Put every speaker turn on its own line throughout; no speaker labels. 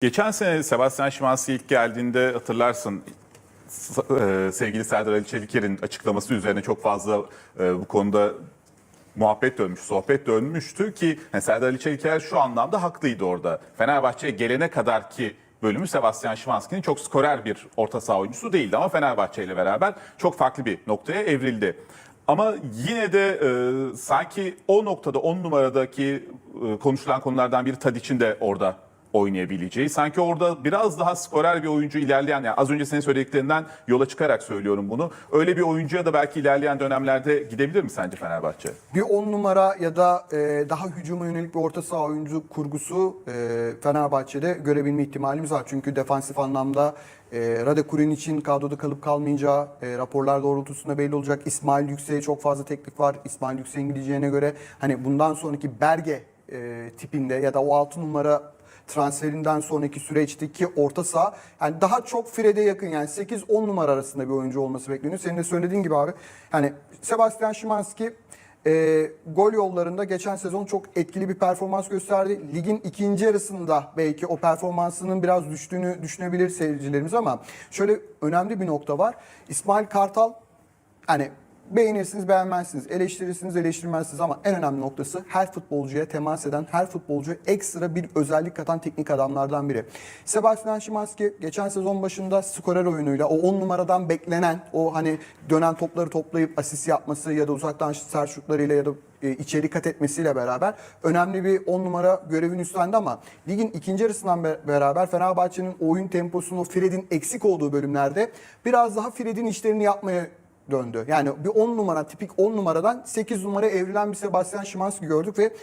Geçen sene Sebastian Szymanski ilk geldiğinde hatırlarsın e, sevgili Serdar Ali Çeliker'in açıklaması üzerine çok fazla e, bu konuda muhabbet dönmüş, sohbet dönmüştü ki yani Serdar Ali Çeliker şu anlamda haklıydı orada. Fenerbahçe'ye gelene kadar ki bölümü Sebastian Szymanski'nin çok skorer bir orta saha oyuncusu değildi ama Fenerbahçe ile beraber çok farklı bir noktaya evrildi. Ama yine de e, sanki o noktada 10 numaradaki e, konuşulan konulardan biri Tadic'in de orada oynayabileceği. Sanki orada biraz daha skorer bir oyuncu ilerleyen, yani az önce senin söylediklerinden yola çıkarak söylüyorum bunu. Öyle bir oyuncuya da belki ilerleyen dönemlerde gidebilir mi sence Fenerbahçe?
Bir 10 numara ya da e, daha hücuma yönelik bir orta saha oyuncu kurgusu e, Fenerbahçe'de görebilme ihtimalimiz var. Çünkü defansif anlamda e, Rade Kurin için kadroda kalıp kalmayacağı e, raporlar doğrultusunda belli olacak. İsmail Yüksek'e çok fazla teklif var. İsmail Yüksek'in gideceğine göre hani bundan sonraki Berge e, tipinde ya da o 6 numara transferinden sonraki süreçteki orta saha yani daha çok Fred'e yakın yani 8-10 numara arasında bir oyuncu olması bekleniyor. Senin de söylediğin gibi abi yani Sebastian Szymanski e, gol yollarında geçen sezon çok etkili bir performans gösterdi. Ligin ikinci yarısında belki o performansının biraz düştüğünü düşünebilir seyircilerimiz ama şöyle önemli bir nokta var. İsmail Kartal hani beğenirsiniz beğenmezsiniz, eleştirirsiniz eleştirmezsiniz ama en önemli noktası her futbolcuya temas eden, her futbolcuya ekstra bir özellik katan teknik adamlardan biri. Sebastian Szymanski geçen sezon başında skorer oyunuyla o 10 numaradan beklenen o hani dönen topları toplayıp asist yapması ya da uzaktan sert şutlarıyla ya da e, içeri kat etmesiyle beraber önemli bir 10 numara görevini üstlendi ama ligin ikinci yarısından be- beraber Fenerbahçe'nin oyun temposunu Fred'in eksik olduğu bölümlerde biraz daha Fred'in işlerini yapmaya döndü. Yani bir 10 numara tipik 10 numaradan 8 numaraya evrilen bir Sebastian Szymanski gördük ve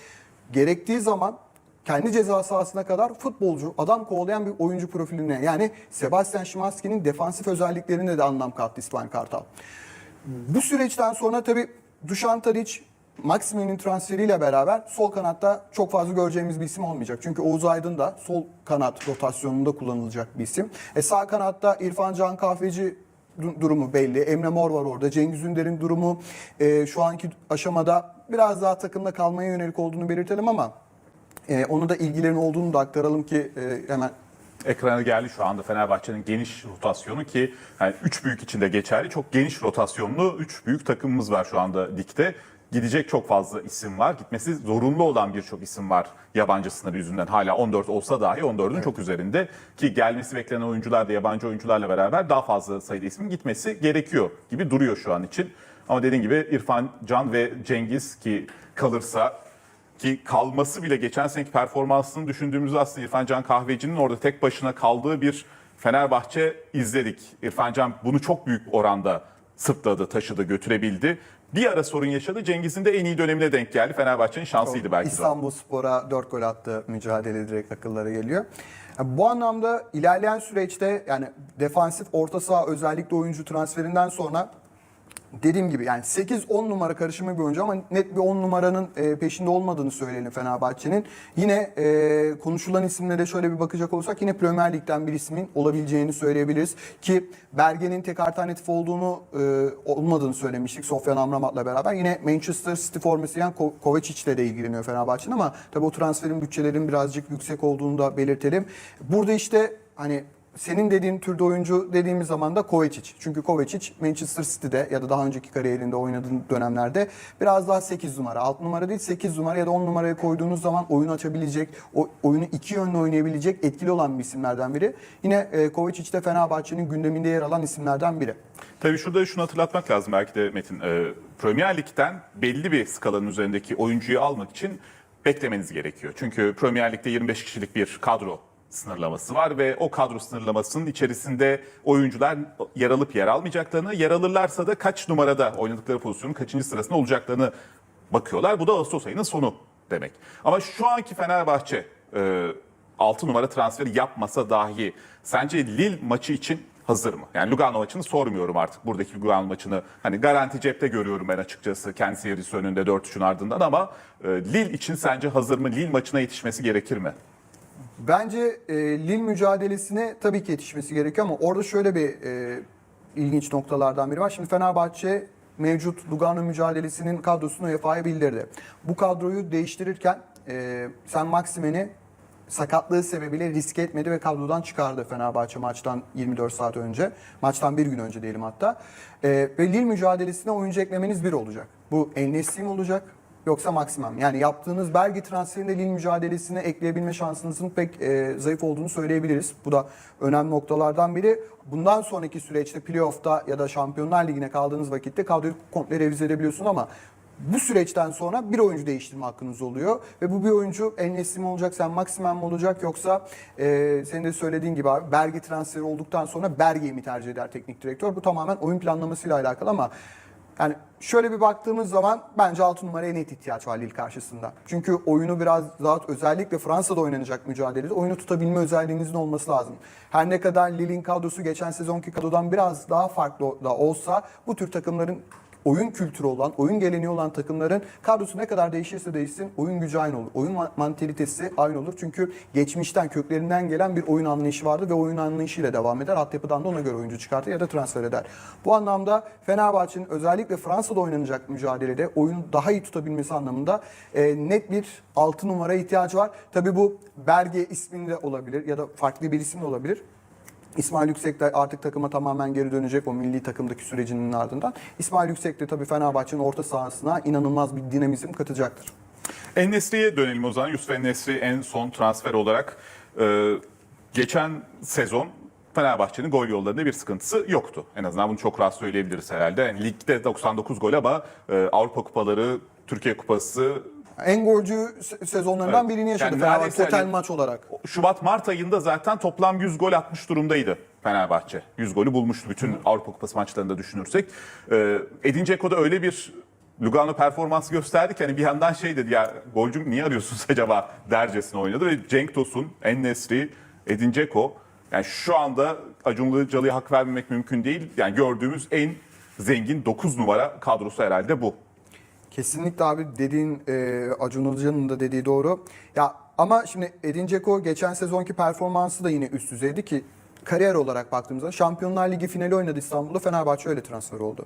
gerektiği zaman kendi ceza sahasına kadar futbolcu, adam kovalayan bir oyuncu profiline yani Sebastian Szymanski'nin defansif özelliklerine de anlam kattı İsmail Kartal. Bu süreçten sonra tabii Dušan Tadić Maxime'nin transferiyle beraber sol kanatta çok fazla göreceğimiz bir isim olmayacak. Çünkü Oğuz Aydın da sol kanat rotasyonunda kullanılacak bir isim. E sağ kanatta İrfan Can Kahveci durumu belli. Emre Mor var orada. Cengiz Ünder'in durumu e, şu anki aşamada biraz daha takımda kalmaya yönelik olduğunu belirtelim ama e, onu da ilgilerin olduğunu da aktaralım ki e, hemen
Ekrana geldi şu anda Fenerbahçe'nin geniş rotasyonu ki yani üç büyük içinde geçerli çok geniş rotasyonlu üç büyük takımımız var şu anda ligde. Gidecek çok fazla isim var. Gitmesi zorunlu olan birçok isim var yabancı sınırı yüzünden. Hala 14 olsa dahi 14'ün çok üzerinde. Ki gelmesi beklenen oyuncular da yabancı oyuncularla beraber daha fazla sayıda ismin gitmesi gerekiyor gibi duruyor şu an için. Ama dediğin gibi İrfan Can ve Cengiz ki kalırsa ki kalması bile geçen seneki performansını düşündüğümüzde aslında İrfan Can Kahveci'nin orada tek başına kaldığı bir Fenerbahçe izledik. İrfan Can bunu çok büyük oranda sırtladı, taşıdı, götürebildi. Bir ara sorun yaşadı. Cengiz'in de en iyi dönemine denk geldi. Fenerbahçe'nin şansıydı belki.
İstanbul Spor'a 4 gol attı mücadele direkt akıllara geliyor. Yani Bu anlamda ilerleyen süreçte yani defansif orta saha özellikle oyuncu transferinden sonra dediğim gibi yani 8-10 numara karışımı bir oyuncu ama net bir 10 numaranın e, peşinde olmadığını söyleyelim Fenerbahçe'nin. Yine e, konuşulan isimlere şöyle bir bakacak olursak yine Premier Lig'den bir ismin olabileceğini söyleyebiliriz. Ki Berge'nin tek alternatif olduğunu e, olmadığını söylemiştik Sofyan Amrabat'la beraber. Yine Manchester City forması giyen Ko- Kovacic'le de ilgileniyor Fenerbahçe'nin ama tabii o transferin bütçelerin birazcık yüksek olduğunu da belirtelim. Burada işte hani senin dediğin türde oyuncu dediğimiz zaman da Kovacic. Çünkü Kovacic Manchester City'de ya da daha önceki kariyerinde oynadığı dönemlerde biraz daha 8 numara. 6 numara değil 8 numara ya da 10 numaraya koyduğunuz zaman oyun açabilecek, o, oyunu iki yönlü oynayabilecek etkili olan bir isimlerden biri. Yine e, Kovacic de Fenerbahçe'nin gündeminde yer alan isimlerden biri.
Tabii şurada şunu hatırlatmak lazım belki de Metin. Ee, Premier Lig'den belli bir skalanın üzerindeki oyuncuyu almak için beklemeniz gerekiyor. Çünkü Premier Lig'de 25 kişilik bir kadro sınırlaması var ve o kadro sınırlamasının içerisinde oyuncular yer alıp yer almayacaklarını, yer alırlarsa da kaç numarada oynadıkları pozisyonun kaçıncı sırasında olacaklarını bakıyorlar. Bu da Ağustos ayının sonu demek. Ama şu anki Fenerbahçe e, 6 numara transferi yapmasa dahi sence Lille maçı için hazır mı? Yani Lugano maçını sormuyorum artık. Buradaki Lugano maçını hani garanti cepte görüyorum ben açıkçası. Kendi seyircisi önünde 4-3'ün ardından ama e, Lille için sence hazır mı? Lille maçına yetişmesi gerekir mi?
Bence e, Lille mücadelesine tabii ki yetişmesi gerekiyor ama orada şöyle bir e, ilginç noktalardan biri var. Şimdi Fenerbahçe mevcut Lugano mücadelesinin kadrosunu UEFA'ya bildirdi. Bu kadroyu değiştirirken e, sen Maximen'i sakatlığı sebebiyle riske etmedi ve kadrodan çıkardı Fenerbahçe maçtan 24 saat önce. Maçtan bir gün önce diyelim hatta. Ee, ve Lille mücadelesine oyuncu eklemeniz bir olacak. Bu El mi olacak yoksa Maximum. Yani yaptığınız Belgi transferinde Lille mücadelesine ekleyebilme şansınızın pek e, zayıf olduğunu söyleyebiliriz. Bu da önemli noktalardan biri. Bundan sonraki süreçte playoff'ta ya da Şampiyonlar Ligi'ne kaldığınız vakitte kadroyu komple revize edebiliyorsun ama bu süreçten sonra bir oyuncu değiştirme hakkınız oluyor. Ve bu bir oyuncu El mi olacak, sen Maximum mu olacak yoksa e, senin de söylediğin gibi abi Berge transferi olduktan sonra Berge'yi mi tercih eder teknik direktör? Bu tamamen oyun planlamasıyla alakalı ama yani şöyle bir baktığımız zaman bence 6 numaraya net ihtiyaç var Lille karşısında. Çünkü oyunu biraz daha özellikle Fransa'da oynanacak mücadelede oyunu tutabilme özelliğinizin olması lazım. Her ne kadar Lille'in kadrosu geçen sezonki kadrodan biraz daha farklı da olsa bu tür takımların oyun kültürü olan, oyun geleneği olan takımların kadrosu ne kadar değişirse değişsin oyun gücü aynı olur. Oyun ma- mantalitesi aynı olur. Çünkü geçmişten, köklerinden gelen bir oyun anlayışı vardı ve oyun anlayışıyla devam eder. Altyapıdan da ona göre oyuncu çıkartır ya da transfer eder. Bu anlamda Fenerbahçe'nin özellikle Fransa'da oynanacak mücadelede oyunu daha iyi tutabilmesi anlamında e, net bir 6 numaraya ihtiyacı var. Tabii bu Berge isminde olabilir ya da farklı bir isim de olabilir. İsmail Yüksek de artık takıma tamamen geri dönecek o milli takımdaki sürecinin ardından. İsmail Yüksek de tabii Fenerbahçe'nin orta sahasına inanılmaz bir dinamizm katacaktır.
En-Nesyri'ye dönelim o zaman. Yusuf En-Nesri en son transfer olarak e, geçen sezon Fenerbahçe'nin gol yollarında bir sıkıntısı yoktu. En azından bunu çok rahat söyleyebiliriz herhalde. Yani ligde 99 gol ama e, Avrupa Kupaları, Türkiye Kupası,
En golcü se- sezonlarından birini yaşadı
Yani
Fenerbahçe
neredeyse
total
hani-
maç olarak.
Şubat-Mart ayında zaten toplam 100 gol atmış durumdaydı Fenerbahçe. 100 golü bulmuştu bütün Avrupa Kupası maçlarında düşünürsek. Ee, Edin Dzeko da öyle bir Lugano performansı gösterdi ki hani bir yandan şey dedi ya golcü niye arıyorsunuz acaba dercesine oynadı ve Cenk Tosun, En-Nesri, Edin Dzeko yani şu anda Acun Ilıcalı'ya hak vermemek mümkün değil. Yani gördüğümüz en zengin 9 numara kadrosu herhalde bu.
Kesinlikle abi dediğin e, Acun Ilıcalı'nın da dediği doğru. Ya ama şimdi Edin Dzeko geçen sezonki performansı da yine üst düzeydi ki kariyer olarak baktığımızda Şampiyonlar Ligi finali oynadı İstanbul'da Fenerbahçe öyle transfer oldu.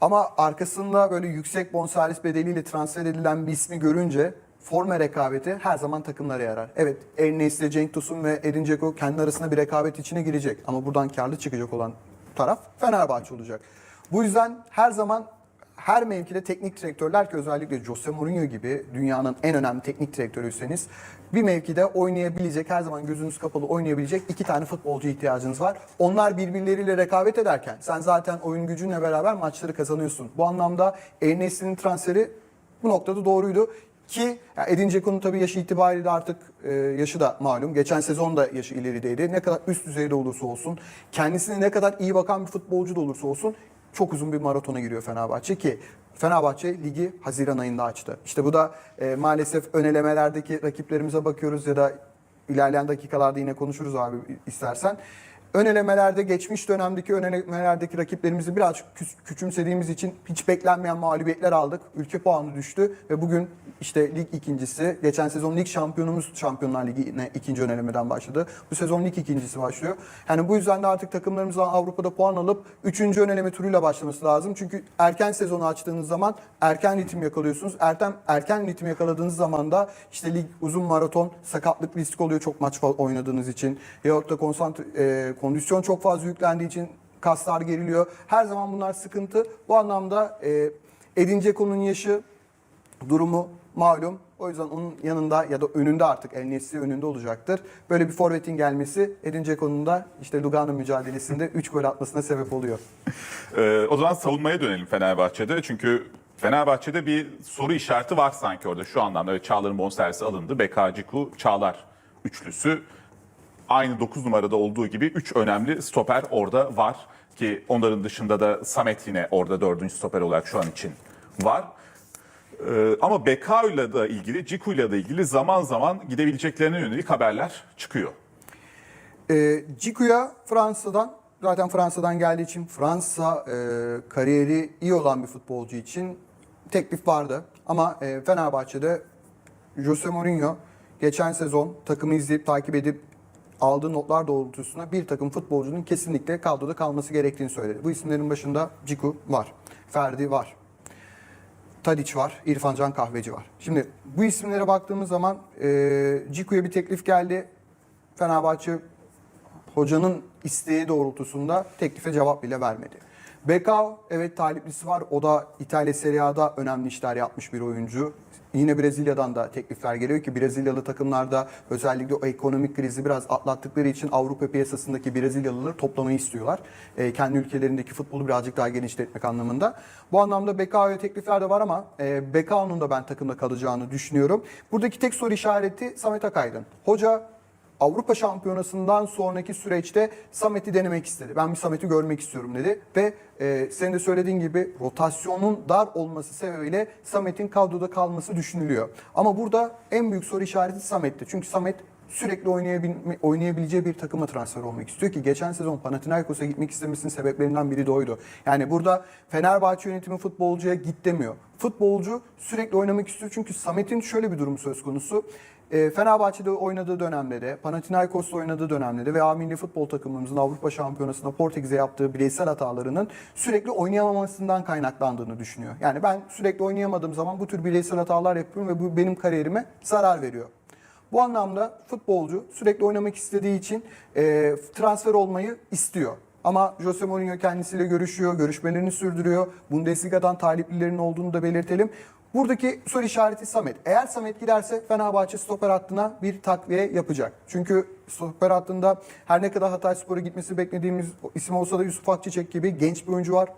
Ama arkasında böyle yüksek bonservis bedeliyle transfer edilen bir ismi görünce forma rekabeti her zaman takımlara yarar. Evet El Nesli, Cenk Tosun ve Edin Dzeko kendi arasında bir rekabet içine girecek. Ama buradan karlı çıkacak olan taraf Fenerbahçe olacak. Bu yüzden her zaman her mevkide teknik direktörler ki özellikle Jose Mourinho gibi dünyanın en önemli teknik direktörüyseniz bir mevkide oynayabilecek, her zaman gözünüz kapalı oynayabilecek iki tane futbolcu ihtiyacınız var. Onlar birbirleriyle rekabet ederken sen zaten oyun gücünle beraber maçları kazanıyorsun. Bu anlamda El Nesli'nin transferi bu noktada doğruydu. Ki ya Edin Dzeko'nun tabii yaşı itibariyle artık e, yaşı da malum. Geçen sezon da yaşı ilerideydi. Ne kadar üst düzeyde olursa olsun, kendisine ne kadar iyi bakan bir futbolcu da olursa olsun çok uzun bir maratona giriyor Fenerbahçe ki Fenerbahçe ligi Haziran ayında açtı. İşte bu da e, maalesef ön elemelerdeki rakiplerimize bakıyoruz ya da ilerleyen dakikalarda yine konuşuruz abi istersen. Ön elemelerde geçmiş dönemdeki ön elemelerdeki rakiplerimizi biraz kü- küçümsediğimiz için hiç beklenmeyen mağlubiyetler aldık. Ülke puanı düştü ve bugün işte lig ikincisi. Geçen sezon lig şampiyonumuz Şampiyonlar Ligi'ne ikinci ön elemeden başladı. Bu sezon lig ikincisi başlıyor. Yani bu yüzden de artık takımlarımızın Avrupa'da puan alıp üçüncü ön eleme turuyla başlaması lazım. Çünkü erken sezonu açtığınız zaman erken ritim yakalıyorsunuz. Erken erken ritim yakaladığınız zaman da işte lig uzun maraton sakatlık riski oluyor çok maç oynadığınız için. Yahut da konsantre, e, kondisyon çok fazla yüklendiği için kaslar geriliyor. Her zaman bunlar sıkıntı. Bu anlamda e, Edin Dzeko'nun yaşı durumu malum. O yüzden onun yanında ya da önünde artık El Nesri önünde olacaktır. Böyle bir forvetin gelmesi Edin Dzeko'nun da işte Lugano mücadelesinde 3 gol atmasına sebep oluyor.
Ee, o zaman savunmaya dönelim Fenerbahçe'de. Çünkü Fenerbahçe'de bir soru işareti var sanki orada şu anlamda. Çağlar'ın bonservisi alındı. Bekaciku, Çağlar üçlüsü. Aynı 9 numarada olduğu gibi 3 önemli stoper orada var. Ki onların dışında da Samet yine orada dördüncü stoper olarak şu an için var. Ee, ama Bekao'yla da ilgili, Ciku'yla da ilgili zaman zaman gidebileceklerine yönelik haberler çıkıyor.
E, Ciku'ya Fransa'dan zaten Fransa'dan geldiği için Fransa e, kariyeri iyi olan bir futbolcu için teklif vardı. Ama e, Fenerbahçe'de Jose Mourinho geçen sezon takımı izleyip takip edip aldığı notlar doğrultusunda bir takım futbolcunun kesinlikle kadroda kalması gerektiğini söyledi. Bu isimlerin başında Ciku var, Ferdi var. Tadiç var, İrfan Can Kahveci var. Şimdi bu isimlere baktığımız zaman e, Ciku'ya bir teklif geldi. Fenerbahçe hocanın isteği doğrultusunda teklife cevap bile vermedi. Bekao evet taliplisi var. O da İtalya Serie A'da önemli işler yapmış bir oyuncu. Yine Brezilya'dan da teklifler geliyor ki Brezilyalı takımlarda özellikle o ekonomik krizi biraz atlattıkları için Avrupa piyasasındaki Brezilyalıları toplamayı istiyorlar. Ee, kendi ülkelerindeki futbolu birazcık daha genişletmek anlamında. Bu anlamda Bekao'ya teklifler de var ama e, Bekao'nun da ben takımda kalacağını düşünüyorum. Buradaki tek soru işareti Samet Akaydın. Hoca Avrupa Şampiyonası'ndan sonraki süreçte Samet'i denemek istedi. Ben bir Samet'i görmek istiyorum dedi ve e, senin de söylediğin gibi rotasyonun dar olması sebebiyle Samet'in kadroda kalması düşünülüyor. Ama burada en büyük soru işareti Samet'ti. Çünkü Samet sürekli oynayabilme, oynayabileceği bir takıma transfer olmak istiyor ki geçen sezon Panathinaikos'a gitmek istemesinin sebeplerinden biri de oydu. Yani burada Fenerbahçe yönetimi futbolcuya git demiyor. Futbolcu sürekli oynamak istiyor çünkü Samet'in şöyle bir durum söz konusu. E, Fenerbahçe'de oynadığı dönemde de, Panathinaikos'ta oynadığı dönemde de ve A milli futbol takımımızın Avrupa Şampiyonası'nda Portekiz'e yaptığı bireysel hatalarının sürekli oynayamamasından kaynaklandığını düşünüyor. Yani ben sürekli oynayamadığım zaman bu tür bireysel hatalar yapıyorum ve bu benim kariyerime zarar veriyor. Bu anlamda futbolcu sürekli oynamak istediği için e, transfer olmayı istiyor. Ama Jose Mourinho kendisiyle görüşüyor, görüşmelerini sürdürüyor. Bundesliga'dan taliplilerin olduğunu da belirtelim. Buradaki soru işareti Samet. Eğer Samet giderse Fenerbahçe stoper hattına bir takviye yapacak. Çünkü stoper hattında her ne kadar Hatayspor'a gitmesi beklediğimiz isim olsa da Yusuf Akçiçek gibi genç bir oyuncu var.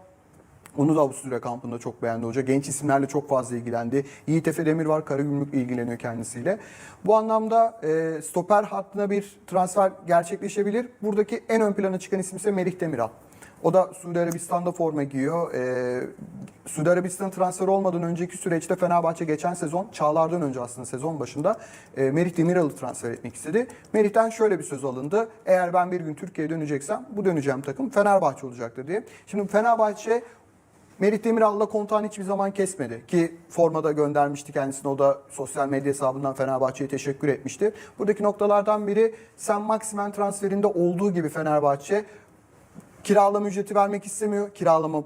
Onu da Avusturya kampında çok beğendi hoca. Genç isimlerle çok fazla ilgilendi. Yiğit Efe Demir var. Karagümrük ilgileniyor kendisiyle. Bu anlamda e, stoper hattına bir transfer gerçekleşebilir. Buradaki en ön plana çıkan isim ise Merih Demiral. O da Suudi Arabistan'da forma giyiyor. Ee, Suudi Arabistan transfer olmadan önceki süreçte Fenerbahçe geçen sezon, Çağlar'dan önce aslında sezon başında e, Merih Demiral'ı transfer etmek istedi. Merih'ten şöyle bir söz alındı. Eğer ben bir gün Türkiye'ye döneceksem bu döneceğim takım Fenerbahçe olacaktır diye. Şimdi Fenerbahçe Merih Demiral'la kontağını hiçbir zaman kesmedi. Ki formada göndermişti kendisini. O da sosyal medya hesabından Fenerbahçe'ye teşekkür etmişti. Buradaki noktalardan biri Sen Maximen transferinde olduğu gibi Fenerbahçe kiralama ücreti vermek istemiyor. Kiralama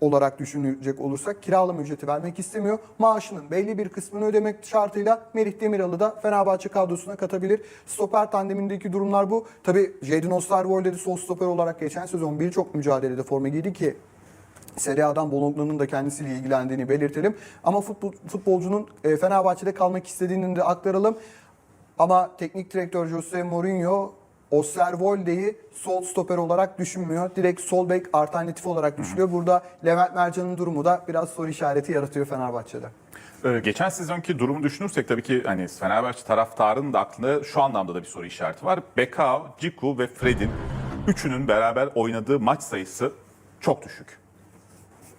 olarak düşünecek olursak kiralama ücreti vermek istemiyor. Maaşının belli bir kısmını ödemek şartıyla Merih Demiral'ı da Fenerbahçe kadrosuna katabilir. Stoper tandemindeki durumlar bu. Tabi Jadon Osterwolde de sol stoper olarak geçen sezon birçok mücadelede forma giydi ki Serie A'dan Bologna'nın da kendisiyle ilgilendiğini belirtelim. Ama futbol, futbolcunun e, Fenerbahçe'de kalmak istediğini de aktaralım. Ama teknik direktör Jose Mourinho Osterwolde'yi sol stoper olarak düşünmüyor. Direkt sol bek alternatif olarak düşünüyor. Burada Levent Mercan'ın durumu da biraz soru işareti yaratıyor Fenerbahçe'de.
Ee, geçen sezonki durumu düşünürsek tabii ki hani Fenerbahçe taraftarının da aklında şu anlamda da bir soru işareti var. Bekao, Ciku ve Fred'in üçünün beraber oynadığı maç sayısı çok düşük.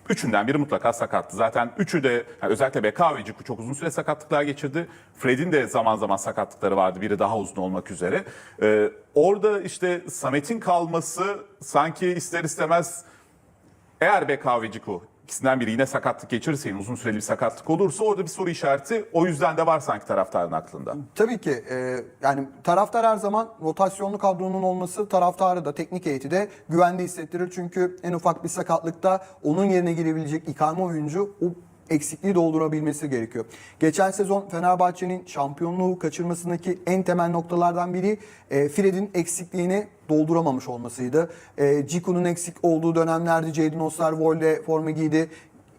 Üçünden biri mutlaka sakattı. Zaten üçü de yani özellikle Ciku çok uzun süre sakatlıklar geçirdi. Fred'in de zaman zaman sakatlıkları vardı. Biri daha uzun olmak üzere. Ee, orada işte Samet'in kalması sanki ister istemez eğer Ciku ikisinden biri yine sakatlık geçirirse yine uzun süreli bir sakatlık olursa orada bir soru işareti o yüzden de var sanki taraftarın aklında.
Tabii ki e, yani taraftar her zaman rotasyonlu kadronun olması taraftarı da teknik heyeti de güvende hissettirir. Çünkü en ufak bir sakatlıkta onun yerine girebilecek ikame oyuncu o eksikliği doldurabilmesi gerekiyor. Geçen sezon Fenerbahçe'nin şampiyonluğu kaçırmasındaki en temel noktalardan biri e, Fred'in eksikliğini dolduramamış olmasıydı. E, Ciku'nun eksik olduğu dönemlerde Jadon Osterwolde forma giydi.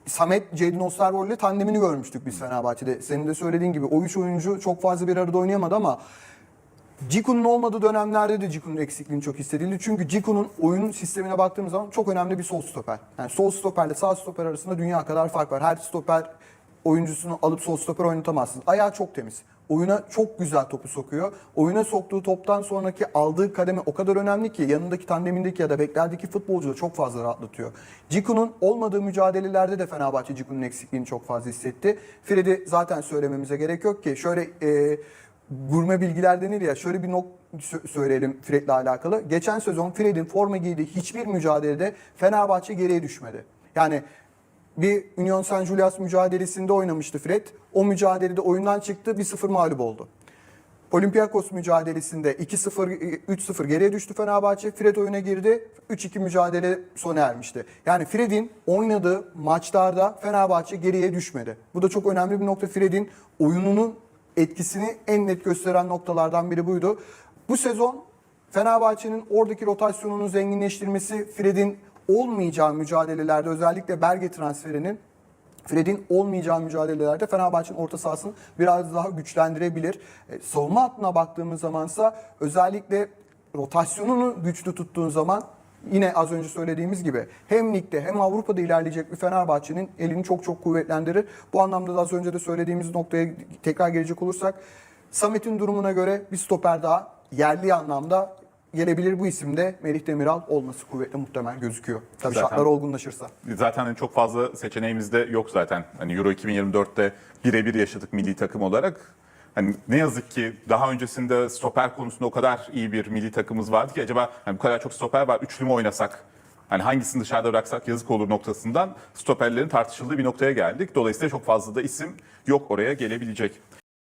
Samet Jadon Osterwolde tandemini görmüştük biz Fenerbahçe'de. Senin de söylediğin gibi o üç oyuncu çok fazla bir arada oynayamadı ama Ciku'nun olmadığı dönemlerde de Ciku'nun eksikliğini çok hissedildi. Çünkü Ciku'nun oyun sistemine baktığımız zaman çok önemli bir sol stoper. Yani sol stoperle sağ stoper arasında dünya kadar fark var. Her stoper oyuncusunu alıp sol stoper oynatamazsınız. Ayağı çok temiz. Oyuna çok güzel topu sokuyor. Oyuna soktuğu toptan sonraki aldığı kademe o kadar önemli ki yanındaki tandemindeki ya da beklerdeki futbolcu da çok fazla rahatlatıyor. Ciku'nun olmadığı mücadelelerde de Fenerbahçe Ciku'nun eksikliğini çok fazla hissetti. Fred'i zaten söylememize gerek yok ki. Şöyle e, gurme bilgiler denir ya şöyle bir nok sö- söyleyelim Fred'le alakalı. Geçen sezon Fred'in forma giydiği hiçbir mücadelede Fenerbahçe geriye düşmedi. Yani bir Union Saint Julius mücadelesinde oynamıştı Fred. O mücadelede oyundan çıktı 1-0 mağlup oldu. Olympiakos mücadelesinde 2-0 3-0 geriye düştü Fenerbahçe. Fred oyuna girdi. 3-2 mücadele sona ermişti. Yani Fred'in oynadığı maçlarda Fenerbahçe geriye düşmedi. Bu da çok önemli bir nokta. Fred'in oyununun etkisini en net gösteren noktalardan biri buydu. Bu sezon Fenerbahçe'nin oradaki rotasyonunu zenginleştirmesi, Fred'in olmayacağı mücadelelerde özellikle Berge transferinin Fred'in olmayacağı mücadelelerde Fenerbahçe'nin orta sahasını biraz daha güçlendirebilir. E, savunma hattına baktığımız zamansa özellikle rotasyonunu güçlü tuttuğun zaman yine az önce söylediğimiz gibi hem ligde hem Avrupa'da ilerleyecek bir Fenerbahçe'nin elini çok çok kuvvetlendirir. Bu anlamda da az önce de söylediğimiz noktaya tekrar gelecek olursak Samet'in durumuna göre bir stoper daha yerli anlamda gelebilir bu isimde Melih Demiral olması kuvvetli muhtemel gözüküyor. Tabii
Zaten-
şartlar olgunlaşırsa.
Zaten hani çok fazla seçeneğimiz de yok zaten. Hani Euro 2024'te birebir yaşadık milli takım olarak. Hani ne yazık ki daha öncesinde stoper konusunda o kadar iyi bir milli takımımız vardı ki acaba hani bu kadar çok stoper var üçlü mü oynasak? Hani hangisini dışarıda bıraksak yazık olur noktasından stoperlerin tartışıldığı bir noktaya geldik. Dolayısıyla çok fazla da isim yok oraya gelebilecek.